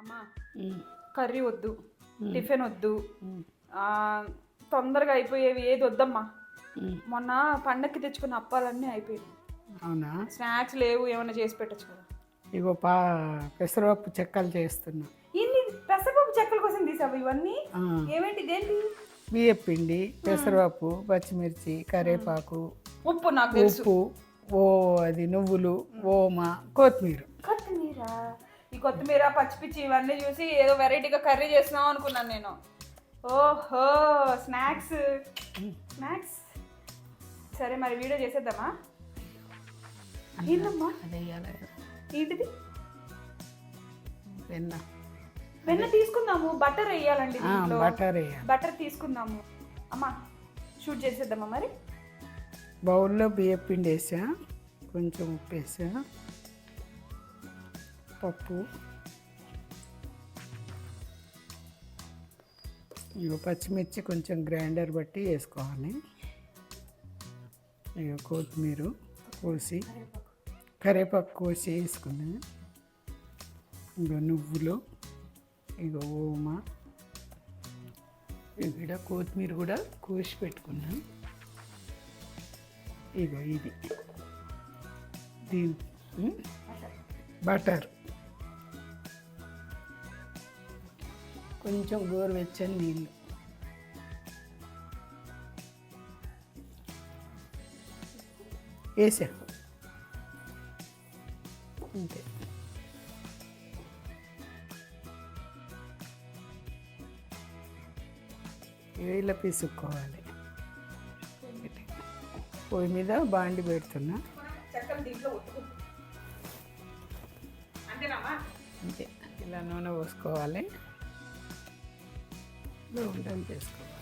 అమ్మా కర్రీ వద్దు టిఫిన్ వద్దు. తొందరగా అయిపోయేవి ఏది వద్దమ్మా. మొన్న పండక్కి తెచ్చుకున్న అప్పాలన్నీ అయిపోయినాయి. అవునా? స్నాక్స్ లేవు ఏమైనా చేసి పెట్టచ్చు కదా. ఇగో పా పెసరపప్పు చెక్కలు చేస్తున్నా. ఇన్ని పెసరపప్పు చెక్కల కోసం తీసావు ఇవన్నీ? ఏమేంటి దేంటి బియ్య పిండి పెసరపప్పు పచ్చిమిర్చి కరివేపాకు ఉప్పు నాకు ఉప్పు ఓ అది నువ్వులు ఓమ కొత్తిమీర. కొత్తిమీర? ఈ కొత్తిమీర పచ్చిపిచ్చి ఇవన్నీ చూసి ఏదో వెరైటీగా కర్రీ చేస్తున్నాం అనుకున్నాను నేను. ఓహో స్నాక్స్. స్నాక్స్. సరే మరి వీడియో చేసేద్దామా? ఏంటమ్మా. ఏంటిది? వెన్న. వెన్న తీసుకుందాము బటర్ వేయాలండి. బటర్ బటర్ తీసుకుందాము. అమ్మా షూట్ చేసేద్దామా మరి? బౌల్లో బియ్య పిండి వేసా కొంచెం ఉప్పు వేసా. పప్పు. ఇక పచ్చిమిర్చి కొంచెం గ్రైండర్ బట్టి వేసుకోవాలి. ఇక కొత్తిమీర కోసి కరివేపాకు కోసి వేసుకున్నాను ఇక నువ్వులు ఇక ఓమ. ఇక్కడ కొత్తిమీర కూడా కోసి పెట్టుకున్నాను ఇగో ఇది. దీని బటర్. కొంచెం గోరువెచ్చని నీళ్ళు. వేసా. అంతే. ఇలా పిసుక్కోవాలి. పొయ్యి మీద బాండి పెడుతున్నా. అంతే. ఇలా నూనె పోసుకోవాలి. ఉండలు చేసుకోవాలి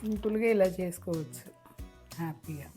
సింపుల్గా ఇలా చేసుకోవచ్చు. హ్యాపీగా.